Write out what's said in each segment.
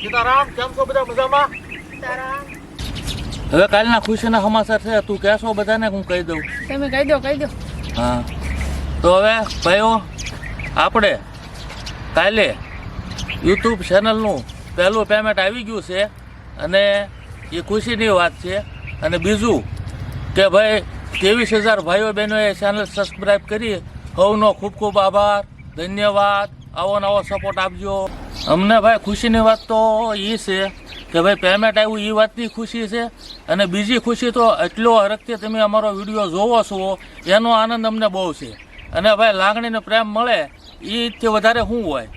સીતારામ કેમ છો બધા મજામાં? હવે કાલના ખુશીના સમાચાર છે તું કહેશો બધાને હું કહી દઉં. તમે કહી દો કહી દો. હા. તો હવે ભાઈઓ આપણે કાલે યુટ્યુબ ચેનલનું પહેલું પેમેન્ટ આવી ગયું છે અને એ ખુશીની વાત છે. અને બીજું કે ભાઈ ત્રેવીસ હજાર ભાઈઓ બહેનોએ ચેનલ સબસ્ક્રાઈબ કરી. સૌનો ખૂબ ખૂબ આભાર ધન્યવાદ. આવો નવો સપોર્ટ આપજો. અમને ભાઈ ખુશીની વાત તો એ છે કે ભાઈ પેમેન્ટ આવ્યું એ વાતની ખુશી છે. અને બીજી ખુશી તો એટલો હરખથી તમે અમારો વીડિયો જોવો છો, એનો આનંદ અમને બહુ છે. અને ભાઈ લાગણીને પ્રેમ મળે એથી વધારે શું હોય?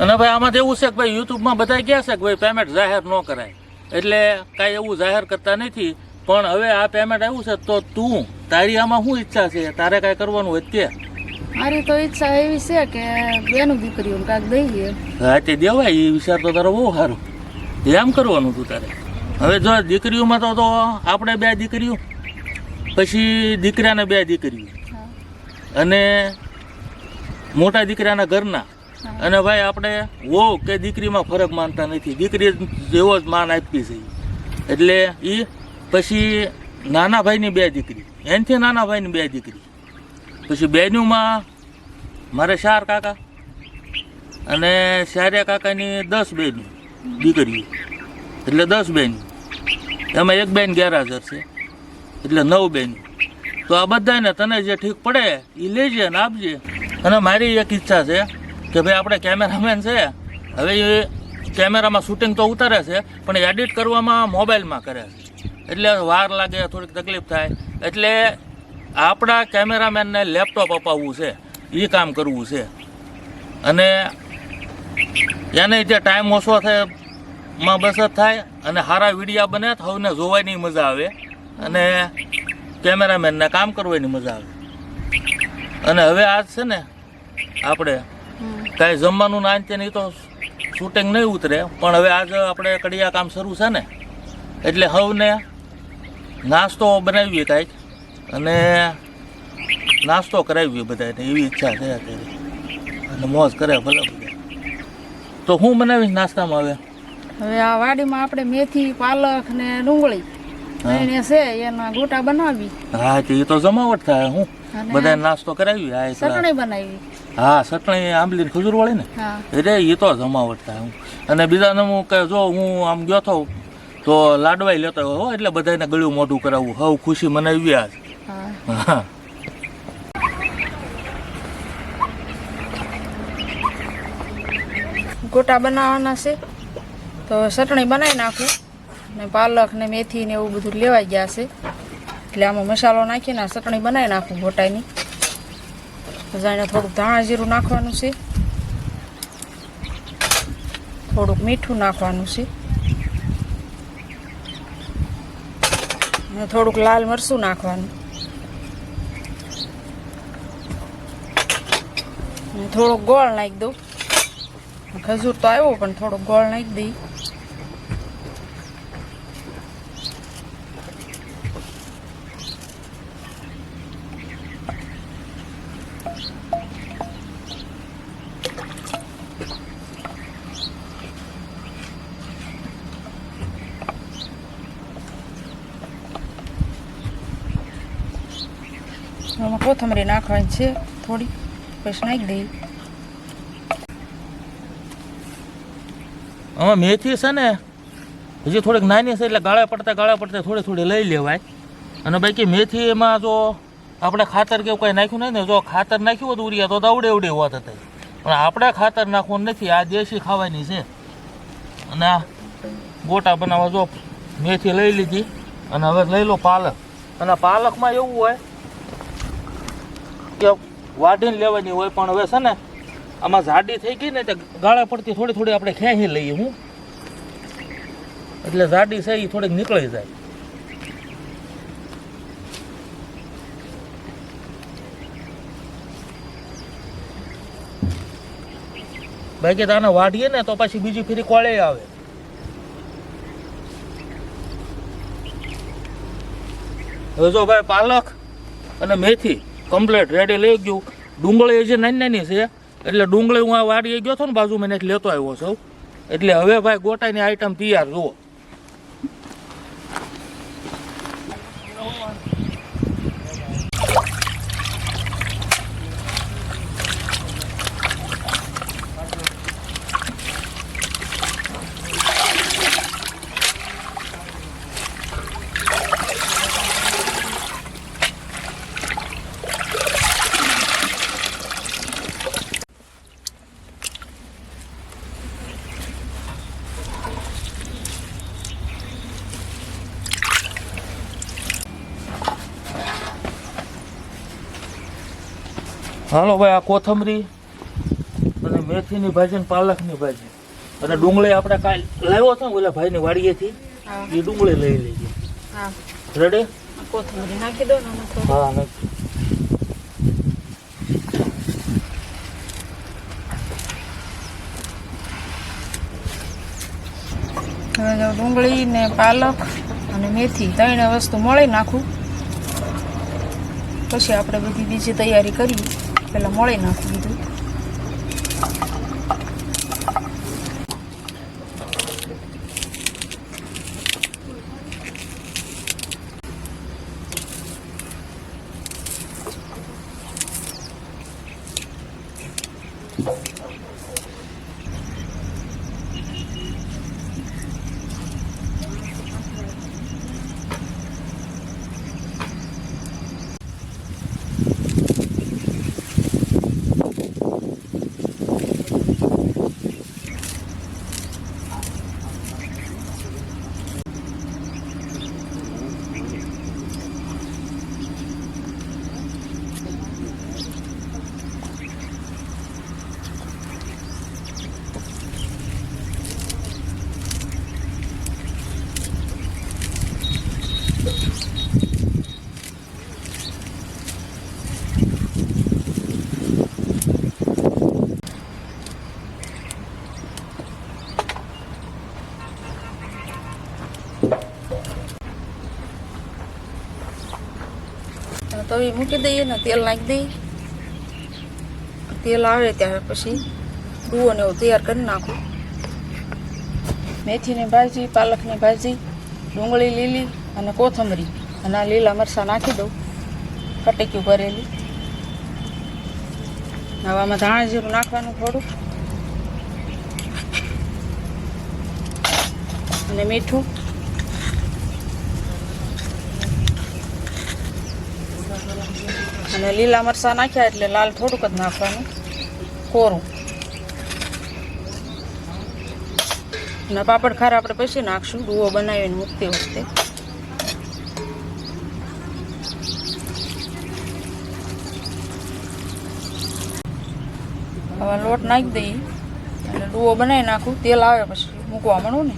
અને ભાઈ આમાં એવું છે કે ભાઈ યુટ્યુબમાં બધા કહે છે કે ભાઈ પેમેન્ટ જાહેર ન કરાય. એટલે કાંઈ એવું જાહેર કરતા નથી. પણ હવે આ પેમેન્ટ આવ્યું છે તો તું તારી આમાં શું ઈચ્છા છે? તારે કાંઈ કરવાનું હોય તો કે. મારી તો ઈચ્છા એવી છે કે બેનું દીકરીઓ કાંઈક દઈએ. હા તે દેવાય એ વિચાર તો તારો બહુ સારો. એમ કરવાનું તું તારે. હવે જો દીકરીઓમાં તો તો આપણે બે દીકરીઓ પછી દીકરાને બે દીકરીઓ. અને મોટા દીકરાના ઘરના. અને ભાઈ આપણે વો કે દીકરીમાં ફરક માનતા નથી. દીકરી જેવો જ માન આપી છે એટલે એ પછી નાના ભાઈની બે દીકરી. એનથી નાના ભાઈની બે દીકરી. પછી બેનુંમાં મારે ચાર કાકા અને ચારે કાકાની દસ બેનું દીકરીઓ એટલે દસ બેન. એમાં એક બેન ગેરહાજર છે. એટલે નવ બેન. તો આ બધાને તને જે ઠીક પડે એ લેજે ને આપજે. અને મારી એક ઈચ્છા છે કે ભાઈ આપણે કેમેરામેન છે. હવે એ કેમેરામાં શૂટિંગ તો ઉતારે છે, પણ એડિટ કરવામાં મોબાઈલમાં કરે છે. એટલે વાર લાગે, થોડીક તકલીફ થાય. એટલે આપણા કેમેરામેનને લેપટોપ અપાવવું છે એ કામ કરવું છે. અને એને જે ટાઈમ ઓછો થાયમાં બચત થાય, અને સારા વિડીયા બને તો હવને જોવાની મજા આવે, અને કેમેરામેનને કામ કરવાની મજા આવે. અને હવે આજ છે ને, આપણે કાંઈ જમવાનું ના અંતે નહીં તો શૂટિંગ નહીં ઉતરે, પણ હવે આજ આપણે કડિયા કામ શરૂ છે ને, એટલે સૌને નાસ્તો બનાવીએ કાંઈક. અને નાસ્તો કરાવીએ બધાને એવી ઈચ્છા છે અત્યારે. અને મોજ કરે ભલે બધા. તો હું બનાવીશ નાસ્તામાં હવે? હવે આ વાડીમાં આપણે મેથી પાલક ને ડુંગળી. એને છે એના ગોટા બનાવી. હા તે એ તો જમાવટ થાય હું. બધા નાસ્તો કરાવી હા. ચટણી બનાવી. હા ચટણી આંબલી ખજૂર વાળી ને એટલે એ તો જમાવટ થાય હું. અને બીજા હું કે જો હું આમ ગયો તો તો લાડવાઈ લેતા હો, એટલે બધાને ગળ્યું મોઢું કરાવવું હવ ખુશી મનાવી આજ હા. ગોટા બનાવવાના છે. તો ચટણી બનાવી નાખું. ને પાલક ને મેથી ને એવું બધું લેવાઈ ગયા છે. એટલે આમાં મસાલો નાખીને આ ચટણી બનાવી નાખું ગોટાની. જાણે થોડુંક ધાણા જીરું નાખવાનું છે. થોડુંક મીઠું નાખવાનું છે. અને થોડુંક લાલ મરચું નાખવાનું. થોડોક ગોળ નાખી દઉં. ખજૂર તો આવ્યો, પણ થોડોક ગોળ નાખી દઈ આમાં કોથમરી નાખવાની છે. થોડી પછી નાખી દઈ આમાં મેથી છે ને, હજી થોડીક નાની છે એટલે ગાળા પડતા ગાળા પડતા થોડી થોડી લઈ લેવાય. અને બાકી મેથી એમાં જો આપણે ખાતર કેવું કંઈ નાખ્યું નહીં ને, જો ખાતર નાખ્યું હોત ઉરિયા તો દવડે ઉડે હોત હતા પણ આપણે ખાતર નાખવું નથી, આ દેશી ખાવાની છે. અને આ ગોટા બનાવવા જો મેથી લઈ લીધી. અને હવે લઈ લો પાલક. અને પાલકમાં એવું હોય કે વાઢીને લેવાની હોય પણ હવે છે ને, આમાં જાડી થઈ ગઈ ને તે ગાળા પડતી થોડી થોડી આપણે ખેંચી લઈએ હું. એટલે જાડી છે એ થોડીક નીકળી જાય. બાકી તાને વાઢીએ ને તો પછી બીજી ફેરી કોળે આવે. હવે જો ભાઈ પાલક અને મેથી કમ્પ્લેટ રેડી લઈ ગયું. ડુંગળી છે નાની નાની છે, એટલે ડુંગળી હું આ વાડીએ ગયો હતો ને બાજુ મને લેતો આવ્યો છું. એટલે હવે ભાઈ ગોટાની આઈટમ તૈયાર જુઓ. હાલો ભાઈ આ કોથમરી અને મેથીની ભાજી ને પાલકની ભાજી. અને ડુંગળી આપણે કાલ લાવ્યો હતો ને ઓલા ભાઈની વાડીએથી હા. એ ડુંગળી લઈ હા. રેડી કોથમરી નાખી દો ને. હા નાખી. ડુંગળી ને પાલક અને મેથી ત્રણે વસ્તુ મળી નાખું. પછી આપણે બધી બીજી તૈયારી કરીએ. પહેલાં મળી નાખું બધું તવી મૂકી દઈએ ને તેલ નાખી દઈએ તેલ આવે ત્યારે પછી ડુઓ ને એવું તૈયાર કરી નાખું મેથીની ભાજી પાલકની ભાજી ડુંગળી લીલી અને કોથમરી અને આ લીલા મરચાં નાખી દઉં કટેક્યું ભરેલી હવે આમાં ધાણા જીરું નાખવાનું થોડું અને મીઠું અને લીલા મરચાં નાખ્યા એટલે લાલ થોડુંક જ નાખવાનું. કોરું. અને પાપડ ખાર આપણે પછી નાખશું. ડુઓ બનાવીને મૂકતી વખતે. હવે લોટ નાખી દઈએ. એટલે ડુઓ બનાવી નાખું. તેલ આવે પછી મૂકવા મળું ને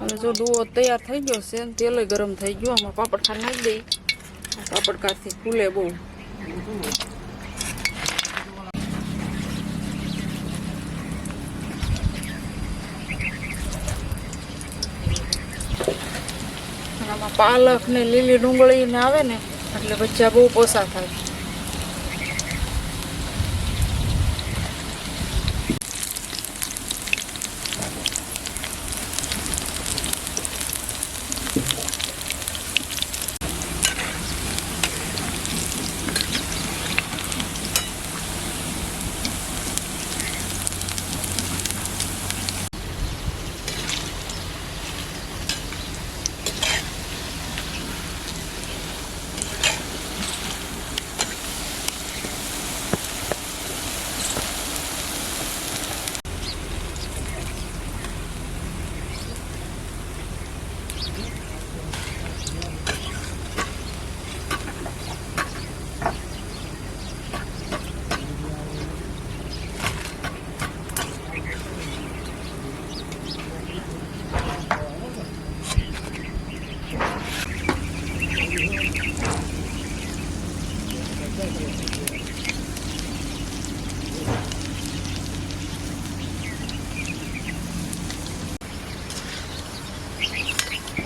અને જો ડુઓ તૈયાર થઈ ગયો છે તેલ ગરમ થઈ ગયું. આમાં પાપડ ખાંડ નાખી દઈ. પાપડ ખારથી ફૂલે બહુ. આમાં પાલક ને લીલી ડુંગળી ને આવે ને, એટલે બચ્ચા બહુ પોસા થાય.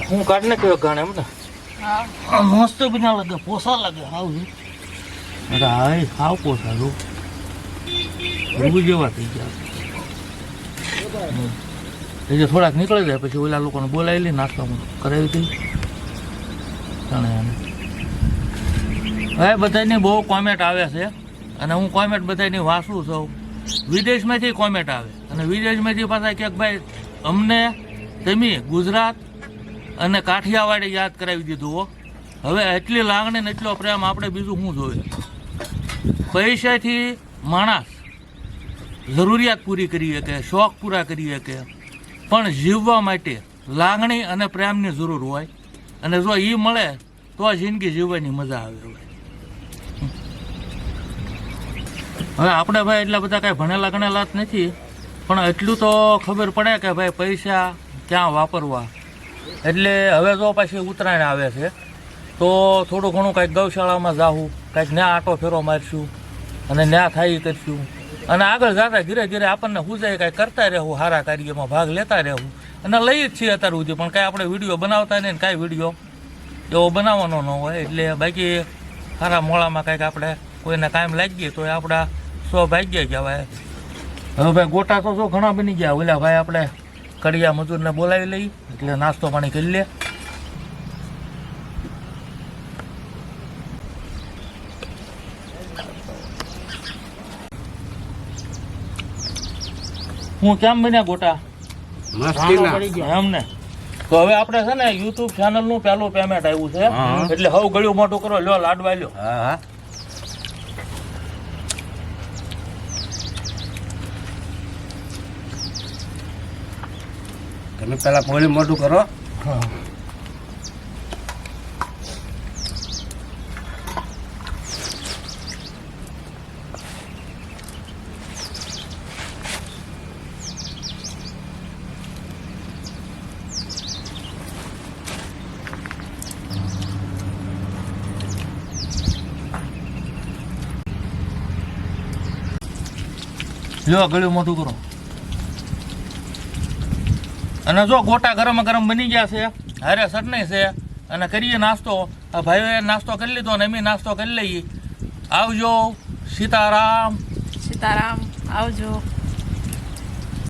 હું કાઢ ને કયો ગાણે એમ ને? મસ્ત બી ના લાગે પોસા લાગે હાવ અરે હાય હાવ પોસા લો રૂ જેવા થઈ ગયા. જે થોડાક નીકળી જાય, પછી ઓલા લોકોને બોલાવી લઈ નાસ્તા કરાવી દઈ. જાણે હવે બધાની બહુ કોમેન્ટ આવે છે. અને હું કોમેન્ટ બધાની વાંચું છું. વિદેશમાંથી કોમેન્ટ આવે. અને વિદેશમાંથી પાછા કે ભાઈ, અમને તમે ગુજરાત અને કાઠિયાવાડે યાદ કરાવી દીધું હો. હવે એટલી લાગણી ને એટલો પ્રેમ આપણે બીજું શું જોઈએ? પૈસાથી માણસ જરૂરિયાત પૂરી કરી શકે, શોખ પૂરા કરી શકે. પણ જીવવા માટે લાગણી અને પ્રેમની જરૂર હોય. અને જો એ મળે, તો જિંદગી જીવવાની મજા આવે હવે હવે આપણે ભાઈ એટલા બધા કાંઈ ભણેલા ગણેલા જ નથી, પણ એટલું તો ખબર પડે કે ભાઈ પૈસા ક્યાં વાપરવા. એટલે હવે જો પાછી ઉત્તરાયણ આવે છે, તો થોડું ઘણું કાંઈક ગૌશાળામાં જાવું કાંઈક ન્યા આટો ફેરો મારશું અને ન્યા થાય કરશું. અને આગળ જતા ધીરે ધીરે આપણને હુજાય કાંઈ કરતા રહેવું સારા કાર્યમાં ભાગ લેતા રહેવું. અને લઈ જ છીએ અત્યાર સુધી, પણ કાંઈ આપણે વીડિયો બનાવતા નહીં કાંઈ વીડિયો એવો બનાવવાનો ન હોય. એટલે બાકી સારા મોળામાં કાંઈક આપણે કોઈને કાયમ લાગીએ તો એ આપણા સૌભાગ્ય કહેવાય. હવે ભાઈ ગોટા તો શું ઘણા બની ગયા. ઓલા ભાઈ આપણે કડિયા મજૂરને બોલાવી લઈ એટલે નાસ્તો પાણી કરી લે. હું કેમ બન્યા ગોટા? એમને. તો હવે આપણે છે ને યુટ્યુબ ચેનલનું પેલું પેમેન્ટ આવ્યું છે. એટલે હવે ગળ્યું મોટું કરો લ્યો લાડવા લ્યો. હા હા. તમે પેલા પોળી મોટું કરો. લ્યો ગળ્યું મોટું કરો. અને જો ગોટા ગરમ ગરમ બની ગયા છે, હારે ચટણી છે, અને કરીએ નાસ્તો. આ ભાઈઓએ નાસ્તો કરી લીધો અને અમે નાસ્તો કરી લઈએ. આવજો, સીતારામ. સીતારામ, આવજો.